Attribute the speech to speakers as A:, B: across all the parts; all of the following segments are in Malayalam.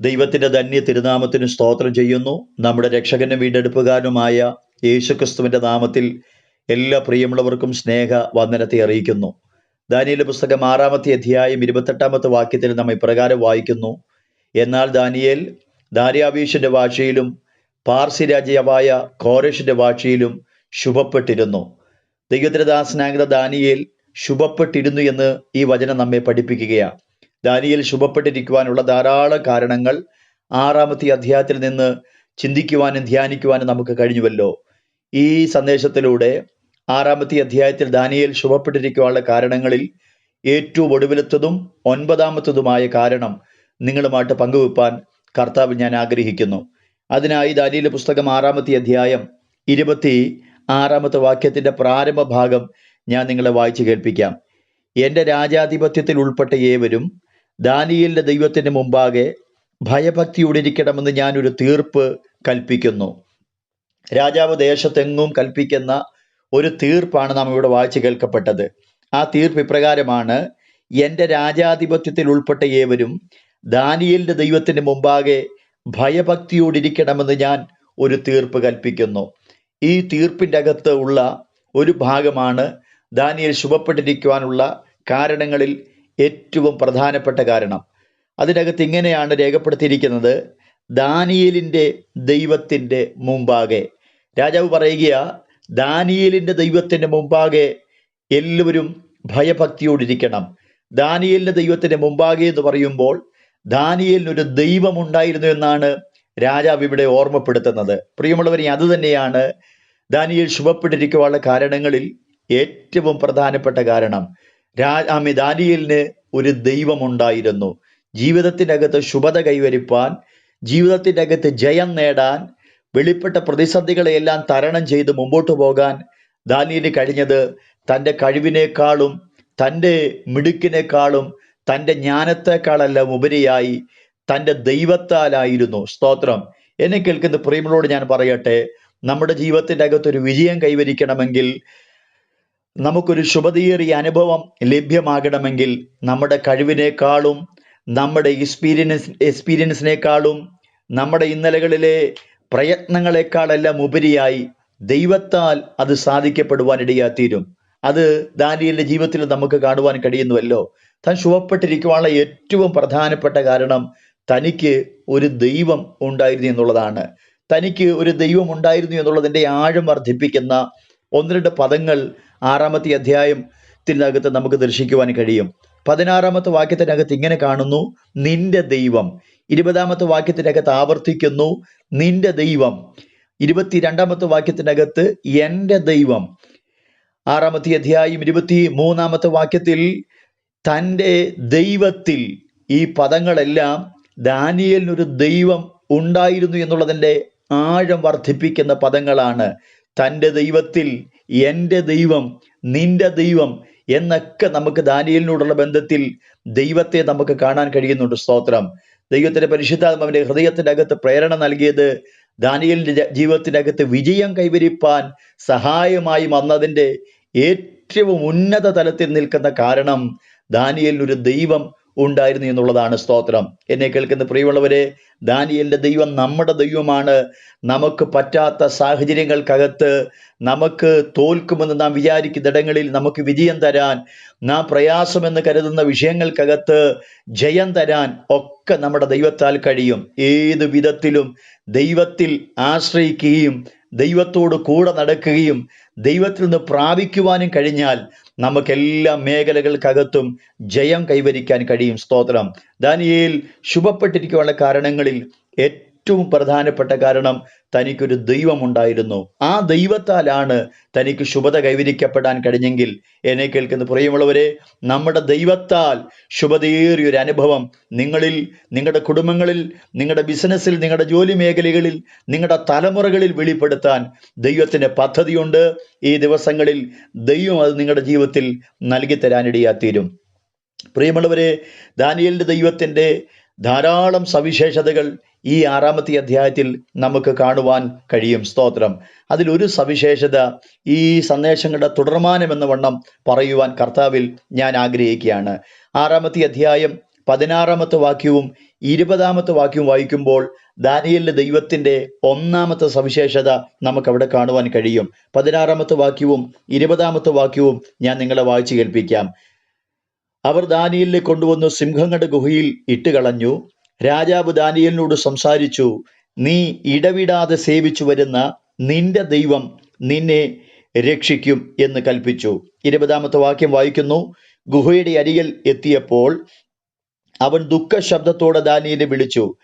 A: ദൈവത്തിന്റെ ധന്യ തിരുനാമത്തിന് സ്തോത്രം ചെയ്യുന്നു. നമ്മുടെ രക്ഷകനും വീണ്ടെടുപ്പുകാരനുമായ യേശുക്രിസ്തുവിന്റെ നാമത്തിൽ എല്ലാ പ്രിയമുള്ളവർക്കും സ്നേഹ വന്ദനത്തെ അറിയിക്കുന്നു. ദാനിയിലെ പുസ്തകം ആറാമത്തെ അധ്യായം ഇരുപത്തെട്ടാമത്തെ വാക്യത്തിൽ നാം ഇപ്രകാരം വായിക്കുന്നു. എന്നാൽ ദാനിയേൽ ദാര്യാവീഷിന്റെ ഭാഷയിലും പാർസി രാജ്യമായ കോരേഷിന്റെ ഭാഷയിലും ശുഭപ്പെട്ടിരുന്നു. ദൈവത്തിന്റെ ദാസനാഗത ദാനിയേൽ ശുഭപ്പെട്ടിരുന്നു എന്ന് ഈ വചനം നമ്മെ പഠിപ്പിക്കുകയാണ്. ദാനിയേൽ ശുഭപ്പെട്ടിരിക്കുവാനുള്ള ധാരാളം കാരണങ്ങൾ ആറാമത്തെ അധ്യായത്തിൽ നിന്ന് ചിന്തിക്കുവാനും ധ്യാനിക്കുവാനും നമുക്ക് കഴിഞ്ഞുവല്ലോ. ഈ സന്ദേശത്തിലൂടെ ആറാമത്തെ അധ്യായത്തിൽ ദാനിയേൽ ശുഭപ്പെട്ടിരിക്കുവാനുള്ള കാരണങ്ങളിൽ ഏറ്റവും ഒടുവിലത്തതും ഒൻപതാമത്തതുമായ കാരണം നിങ്ങളുമായിട്ട് പങ്കുവെപ്പാൻ കർത്താവ് ഞാൻ ആഗ്രഹിക്കുന്നു. അതിനായി ദാനിയിലെ പുസ്തകം ആറാമത്തെ അധ്യായം ഇരുപത്തി ആറാമത്തെ വാക്യത്തിന്റെ പ്രാരംഭ ഭാഗം ഞാൻ നിങ്ങളെ വായിച്ചു കേൾപ്പിക്കാം. എന്റെ രാജാധിപത്യത്തിൽ ഉൾപ്പെട്ട ഏവരും ദാനിയേലിന്റെ ദൈവത്തിന് മുമ്പാകെ ഭയഭക്തിയോടെ ഭയഭക്തിയോടിരിക്കണമെന്ന് ഞാനൊരു തീർപ്പ് കൽപ്പിക്കുന്നു. രാജാവ് ദേശത്തെങ്ങും കൽപ്പിക്കുന്ന ഒരു തീർപ്പാണ് നാം ഇവിടെ വായിച്ചു കേൾക്കപ്പെട്ടത്. ആ തീർപ്പ് ഇപ്രകാരമാണ് എന്റെ രാജാധിപത്യത്തിൽ ഉൾപ്പെട്ട ഏവരും ദാനിയേലിന്റെ ദൈവത്തിന് മുമ്പാകെ ഭയഭക്തിയോടിരിക്കണമെന്ന് ഞാൻ ഒരു തീർപ്പ് കൽപ്പിക്കുന്നു. ഈ തീർപ്പിന്റെ അകത്ത് ഉള്ള ഒരു ഭാഗമാണ് ദാനിയൽ ശുഭപ്പെട്ടിരിക്കുവാനുള്ള കാരണങ്ങളിൽ ഏറ്റവും പ്രധാനപ്പെട്ട കാരണം. അതിനകത്ത് ഇങ്ങനെയാണ് രേഖപ്പെടുത്തിയിരിക്കുന്നത്. ദാനിയലിന്റെ ദൈവത്തിന്റെ മുമ്പാകെ. രാജാവ് പറയുക ദാനിയലിന്റെ ദൈവത്തിന്റെ മുമ്പാകെ എല്ലാവരും ഭയഭക്തിയോടിരിക്കണം. ദാനിയലിന്റെ ദൈവത്തിന്റെ മുമ്പാകെ എന്ന് പറയുമ്പോൾ ദാനിയലിനൊരു ദൈവമുണ്ടായിരുന്നു എന്നാണ് രാജാവ് ഇവിടെ ഓർമ്മപ്പെടുത്തുന്നത്. പ്രിയമുള്ളവരെ അത് തന്നെയാണ് ദാനിയൽ ശുഭപ്പെട്ടിരിക്കുവാനുള്ള കാരണങ്ങളിൽ ഏറ്റവും പ്രധാനപ്പെട്ട കാരണം. രാ ആമി ദാനിയലിന് ഒരു ദൈവമുണ്ടായിരുന്നു. ജീവിതത്തിനകത്ത് ശുഭത കൈവരിപ്പാൻ ജീവിതത്തിനകത്ത് ജയം നേടാൻ വെളിപ്പെട്ട പ്രതിസന്ധികളെയെല്ലാം തരണം ചെയ്ത് മുമ്പോട്ട് പോകാൻ ദാനിയന് കഴിഞ്ഞത് തന്റെ കഴിവിനേക്കാളും തന്റെ മിടുക്കിനേക്കാളും തന്റെ ജ്ഞാനത്തെക്കാളെല്ലാം ഉപരിയായി തന്റെ ദൈവത്താലായിരുന്നു. സ്തോത്രം. എന്നെ കേൾക്കുന്ന പ്രിയങ്ങളോട് ഞാൻ പറയട്ടെ നമ്മുടെ ജീവിതത്തിന്റെ അകത്തൊരു വിജയം കൈവരിക്കണമെങ്കിൽ നമുക്കൊരു ശുഭതയേറിയ അനുഭവം ലഭ്യമാകണമെങ്കിൽ നമ്മുടെ കഴിവിനേക്കാളും നമ്മുടെ എക്സ്പീരിയൻസ് എക്സ്പീരിയൻസിനേക്കാളും നമ്മുടെ ഇന്നലകളിലെ പ്രയത്നങ്ങളെക്കാളെല്ലാം ഉപരിയായി ദൈവത്താൽ അത് സാധിക്കപ്പെടുവാനിടയാത്തീരും അത് ദാനിയലിന്റെ ജീവിതത്തിൽ നമുക്ക് കാണുവാൻ കഴിയുന്നുവല്ലോ. താൻ ശുഭപ്പെട്ടിരിക്കുവാനുള്ള ഏറ്റവും പ്രധാനപ്പെട്ട കാരണം തനിക്ക് ഒരു ദൈവം ഉണ്ടായിരുന്നു എന്നുള്ളതാണ്. തനിക്ക് ഒരു ദൈവം ഉണ്ടായിരുന്നു എന്നുള്ളതിന്റെ ആഴം വർദ്ധിപ്പിക്കുന്ന ഒന്ന് രണ്ട് പദങ്ങൾ ആറാമത്തെ അധ്യായത്തിനകത്ത് നമുക്ക് ദർശിക്കുവാൻ കഴിയും. പതിനാറാമത്തെ വാക്യത്തിനകത്ത് ഇങ്ങനെ കാണുന്നു നിന്റെ ദൈവം. ഇരുപതാമത്തെ വാക്യത്തിനകത്ത് ആവർത്തിക്കുന്നു നിന്റെ ദൈവം. ഇരുപത്തിരണ്ടാമത്തെ വാക്യത്തിനകത്ത് എന്റെ ദൈവം. ആറാമത്തെ അധ്യായം ഇരുപത്തി മൂന്നാമത്തെ വാക്യത്തിൽ തന്റെ ദൈവത്തിൽ. ഈ പദങ്ങളെല്ലാം ദാനിയലിനൊരു ദൈവം ഉണ്ടായിരുന്നു എന്നുള്ളതിന്റെ ആഴം വർദ്ധിപ്പിക്കുന്ന പദങ്ങളാണ്. തന്റെ ദൈവത്തിൽ എന്റെ ദൈവം നിന്റെ ദൈവം എന്നൊക്കെ നമുക്ക് ദാനിയലിനോടുള്ള ബന്ധത്തിൽ ദൈവത്തെ നമുക്ക് കാണാൻ കഴിയുന്നുണ്ട്. സ്തോത്രം. ദൈവത്തിന്റെ പരിശുദ്ധാത്മാവിന്റെ ഹൃദയത്തിന്റെ അകത്ത് പ്രേരണ നൽകിയത് ദാനിയലിന്റെ ജീവിതത്തിന്റെ അകത്ത് വിജയം കൈവരിപ്പാൻ സഹായമായി വന്നതിന്റെ ഏറ്റവും ഉന്നത തലത്തിൽ നിൽക്കുന്ന കാരണം ദാനിയലിനൊരു ദൈവം ഉണ്ടായിരുന്നു എന്നുള്ളതാണ് സ്തോത്രം. എന്നെ കേൾക്കുന്ന പ്രിയമുള്ളവരെ ദാനിയലിന്റെ ദൈവം നമ്മുടെ ദൈവമാണ്. നമുക്ക് പറ്റാത്ത സാഹചര്യങ്ങൾക്കകത്ത് നമുക്ക് തോൽക്കുമെന്ന് നാം വിചാരിക്കുന്ന ഇടങ്ങളിൽ നമുക്ക് വിജയം തരാൻ നാം പ്രയാസമെന്ന് കരുതുന്ന വിഷയങ്ങൾക്കകത്ത് ജയം തരാൻ ഒക്കെ നമ്മുടെ ദൈവത്താൽ കഴിയും. ഏത് വിധത്തിലും ദൈവത്തിൽ ആശ്രയിക്കുകയും ദൈവത്തോട് കൂടെ നടക്കുകയും ദൈവത്തിൽ നിന്ന് പ്രാപിക്കുവാനും കഴിഞ്ഞാൽ നമുക്കെല്ലാ മേഖലകൾക്കകത്തും ജയം കൈവരിക്കാൻ കഴിയും സ്തോത്രം. ദാനിയേൽ ശുഭപ്പെട്ടിരിക്കുവാനുള്ള കാരണങ്ങളിൽ ഏറ്റവും പ്രധാനപ്പെട്ട കാരണം തനിക്കൊരു ദൈവമുണ്ടായിരുന്നു. ആ ദൈവത്താലാണ് തനിക്ക് ശുഭത കൈവരിക്കപ്പെടാൻ കഴിഞ്ഞെങ്കിൽ. എന്നെ കേൾക്കുന്ന പ്രിയമുള്ളവരെ നമ്മുടെ ദൈവത്താൽ ശുഭതയേറിയൊരു അനുഭവം നിങ്ങളിൽ നിങ്ങളുടെ കുടുംബങ്ങളിൽ നിങ്ങളുടെ ബിസിനസ്സിൽ നിങ്ങളുടെ ജോലി മേഖലകളിൽ നിങ്ങളുടെ തലമുറകളിൽ വെളിപ്പെടുത്താൻ ദൈവത്തിന് പദ്ധതിയുണ്ട്. ഈ ദിവസങ്ങളിൽ ദൈവം അത് നിങ്ങളുടെ ജീവിതത്തിൽ നൽകി തരാനിടയാത്തീരും പ്രിയമുള്ളവരെ ദാനിയലിന്റെ ദൈവത്തിന്റെ ധാരാളം സവിശേഷതകൾ ഈ ആറാമത്തെ അധ്യായത്തിൽ നമുക്ക് കാണുവാൻ കഴിയും. സ്തോത്രം. അതിലൊരു സവിശേഷത ഈ സന്ദേശങ്ങളുടെ തുടർമാനം എന്ന വണ്ണം പറയുവാൻ കർത്താവിൽ ഞാൻ ആഗ്രഹിക്കുകയാണ്. ആറാമത്തെ അധ്യായം പതിനാറാമത്തെ വാക്യവും ഇരുപതാമത്തെ വാക്യവും വായിക്കുമ്പോൾ ദാനിയലിന്റെ ദൈവത്തിന്റെ ഒന്നാമത്തെ സവിശേഷത നമുക്ക് അവിടെ കാണുവാൻ കഴിയും. പതിനാറാമത്തെ വാക്യവും ഇരുപതാമത്തെ വാക്യവും ഞാൻ നിങ്ങളെ വായിച്ചു കേൾപ്പിക്കാം. അവർ ദാനിയലിൽ കൊണ്ടുവന്ന് സിംഹങ്ങളുടെ ഗുഹയിൽ ഇട്ടുകളഞ്ഞു. രാജാവ് ദാനിയലിനോട് സംസാരിച്ചു നീ ഇടവിടാതെ സേവിച്ചു വരുന്ന നിന്റെ ദൈവം നിന്നെ രക്ഷിക്കും എന്ന് കൽപ്പിച്ചു. ഇരുപതാമത്തെ വാക്യം വായിക്കുന്നു ഗുഹയുടെ അരികിൽ എത്തിയപ്പോൾ അവൻ ദുഃഖശബ്ദത്തോടെ ദാനിയനെ വിളിച്ചു.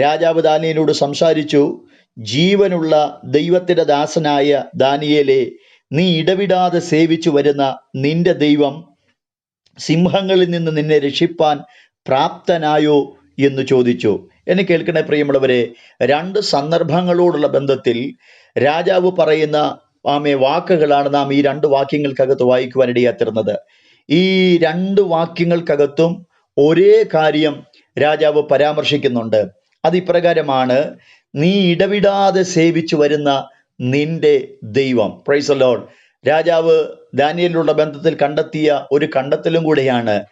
A: രാജാവ് ദാനിയനോട് സംസാരിച്ചു ജീവനുള്ള ദൈവത്തിന്റെ ദാസനായ ദാനിയേലെ നീ ഇടവിടാതെ സേവിച്ചു വരുന്ന നിന്റെ ദൈവം സിംഹങ്ങളിൽ നിന്ന് നിന്നെ രക്ഷിപ്പാൻ പ്രാപ്തനായോ എന്ന് ചോദിച്ചു. എന്നെ കേൾക്കണേ പ്രിയമുള്ളവരെ രണ്ട് സന്ദർഭങ്ങളോടുള്ള ബന്ധത്തിൽ രാജാവ് പറയുന്ന ആമേ വാക്കുകളാണ് നാം ഈ രണ്ട് വാക്യങ്ങൾക്കകത്ത് വായിക്കുവാനിടയാത്തിരുന്നത് ഈ രണ്ട് വാക്യങ്ങൾക്കകത്തും ഒരേ കാര്യം രാജാവ് പരാമർശിക്കുന്നുണ്ട്. അത് ഇപ്രകാരമാണ് നീ ഇടവിടാതെ സേവിച്ചു വരുന്ന നിന്റെ ദൈവം. പ്രൈസ് ലോഡ് രാജാവ് ദാനിയലിലുള്ള ബന്ധത്തിൽ കണ്ടെത്തിയ ഒരു കണ്ടെത്തലും കൂടെയാണ്.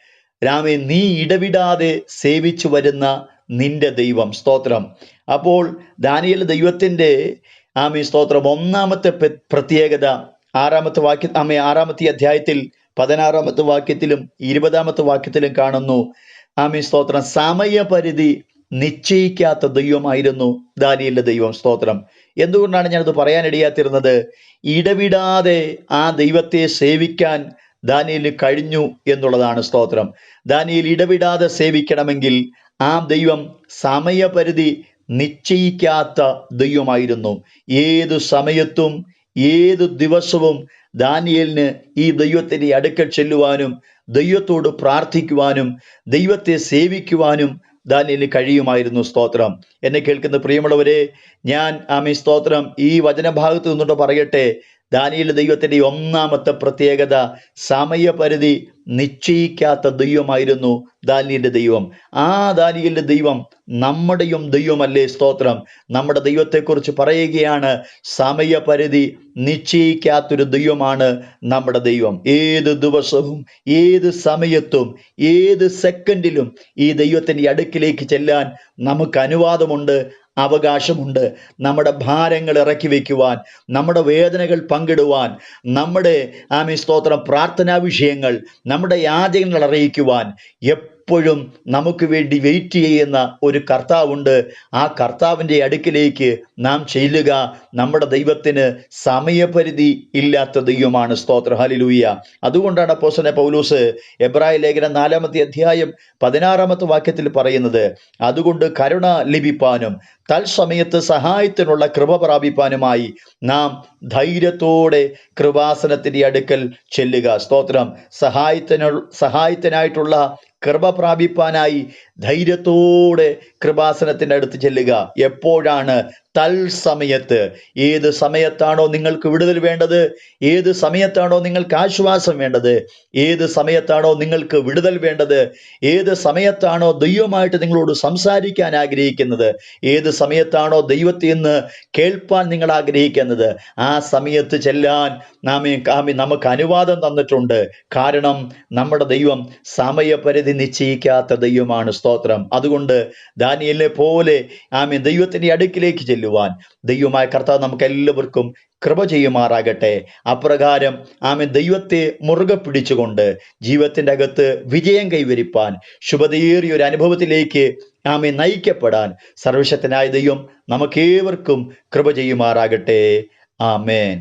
A: രാമേ നീ ഇടവിടാതെ സേവിച്ചു വരുന്ന നിന്റെ ദൈവം. സ്തോത്രം. അപ്പോൾ ദാനിയൽ ദൈവത്തിന്റെ ആമി സ്തോത്രം. ഒന്നാമത്തെ പ്രത്യേകത ആറാമത്തെ വാക്യ ആമി ആറാമത്തെ അധ്യായത്തിൽ പതിനാറാമത്തെ വാക്യത്തിലും ഇരുപതാമത്തെ വാക്യത്തിലും കാണുന്നു. ആമി സ്തോത്രം. സമയപരിധി നിശ്ചയിക്കാത്ത ദൈവമായിരുന്നു ദാനിയലിന്റെ ദൈവം. സ്തോത്രം. എന്തുകൊണ്ടാണ് ഞാനത് പറയാനിടയാത്തിരുന്നത് ഇടവിടാതെ ആ ദൈവത്തെ സേവിക്കാൻ ദാനിയലിന് കഴിഞ്ഞു എന്നുള്ളതാണ് സ്തോത്രം. ദാനിയൽ ഇടവിടാതെ സേവിക്കണമെങ്കിൽ ആ ദൈവം സമയപരിധി നിശ്ചയിക്കാത്ത ദൈവമായിരുന്നു. ഏതു സമയത്തും ഏത് ദിവസവും ദാനിയലിന് ഈ ദൈവത്തിന്റെ അടുക്കൽ ചെല്ലുവാനും ദൈവത്തോട് പ്രാർത്ഥിക്കുവാനും ദൈവത്തെ സേവിക്കുവാനും ദാനിയലിന് കഴിയുമായിരുന്നു സ്തോത്രം. എന്നെ കേൾക്കുന്ന പ്രിയമുള്ളവരെ ഞാൻ ആമി സ്തോത്രം ഈ വചനഭാഗത്ത് നിന്നുകൊണ്ട് പറയട്ടെ ദാനിയൽ ദൈവത്തിന്റെ ഒന്നാമത്തെ പ്രത്യേകത സമയപരിധി നിശ്ചയിക്കാത്ത ദൈവമായിരുന്നു ദാനിയുടെ ദൈവം. ആ ദാനിയലിന്റെ ദൈവം നമ്മുടെയും ദൈവമല്ലേ സ്തോത്രം? നമ്മുടെ ദൈവത്തെക്കുറിച്ച് പറയുകയാണ് സമയപരിധി നിശ്ചയിക്കാത്തൊരു ദൈവമാണ് നമ്മുടെ ദൈവം. ഏത് ദിവസവും ഏത് സമയത്തും ഏത് സെക്കൻഡിലും ഈ ദൈവത്തിന്റെ അടുക്കിലേക്ക് ചെല്ലാൻ നമുക്ക് അനുവാദമുണ്ട്. അവകാശമുണ്ട്. നമ്മുടെ ഭാരങ്ങൾ ഇറക്കി വയ്ക്കുവാൻ നമ്മുടെ വേദനകൾ പങ്കിടുവാൻ നമ്മുടെ ആമി സ്തോത്രം പ്രാർത്ഥനാ വിഷയങ്ങൾ നമ്മുടെ യാചകങ്ങൾ അറിയിക്കുവാൻ എപ്പോഴും നമുക്ക് വേണ്ടി വെയിറ്റ് ചെയ്യുന്ന ഒരു കർത്താവുണ്ട്. ആ കർത്താവിന്റെ അടുക്കിലേക്ക് നാം ചെല്ലുക. നമ്മുടെ ദൈവത്തിന് സമയപരിധി ഇല്ലാത്ത ദൈവമാണ്. സ്തോത്ര. ഹലിലൂയ അതുകൊണ്ടാണ് പോസനെ പൗലൂസ് എബ്രായ ലേഖനം നാലാമത്തെ അധ്യായം പതിനാറാമത്തെ വാക്യത്തിൽ പറയുന്നത് അതുകൊണ്ട് കരുണ ലഭിപ്പാനും തൽസമയത്ത് സഹായത്തിനുള്ള കൃപ പ്രാപിപ്പാനുമായി നാം ധൈര്യത്തോടെ കൃപാസനത്തിന്റെ അടുക്കൽ ചെല്ലുക. സ്തോത്രം. സഹായത്തിനു സഹായത്തിനായിട്ടുള്ള കൃപ പ്രാപിപ്പാനായി ധൈര്യത്തോടെ കൃപാസനത്തിന്റെ അടുത്ത് ചെല്ലുക. എപ്പോഴാണ് തൽസമയത്ത് ഏത് സമയത്താണോ നിങ്ങൾക്ക് വിടുതൽ വേണ്ടത്? ഏത് സമയത്താണോ നിങ്ങൾക്ക് ആശ്വാസം വേണ്ടത്? ഏത് സമയത്താണോ നിങ്ങൾക്ക് വിടുതൽ വേണ്ടത്? ഏത് സമയത്താണോ ദൈവമായിട്ട് നിങ്ങളോട് സംസാരിക്കാൻ ആഗ്രഹിക്കുന്നത്? ഏത് സമയത്താണോ ദൈവത്തിൽ നിന്ന് കേൾപ്പാൻ നിങ്ങൾ ആഗ്രഹിക്കുന്നത്? ആ സമയത്ത് ചെല്ലാൻ നാം നമുക്ക് അനുവാദം തന്നിട്ടുണ്ട്. കാരണം നമ്മുടെ ദൈവം സമയപരിധി നിശ്ചയിക്കാത്ത ദൈവമാണ് സ്തോത്രം. അതുകൊണ്ട് ദാനിയലിനെ പോലെ ആമി ദൈവത്തിന്റെ അടുക്കിലേക്ക് ചെല്ലുവാൻ ദൈവമായ കർത്താവ് നമുക്ക് എല്ലാവർക്കും കൃപ ചെയ്യുമാറാകട്ടെ. അപ്രകാരം ആമെ ദൈവത്തെ മുറുകെ പിടിച്ചുകൊണ്ട് ജീവിതത്തിന്റെ അകത്ത് വിജയം കൈവരിപ്പാൻ ശുഭതയേറിയ ഒരു അനുഭവത്തിലേക്ക് ആമെ നയിക്കപ്പെടാൻ സർവശക്തനായ ദൈവം നമുക്കേവർക്കും കൃപ ചെയ്യുമാറാകട്ടെ. ആമേൻ.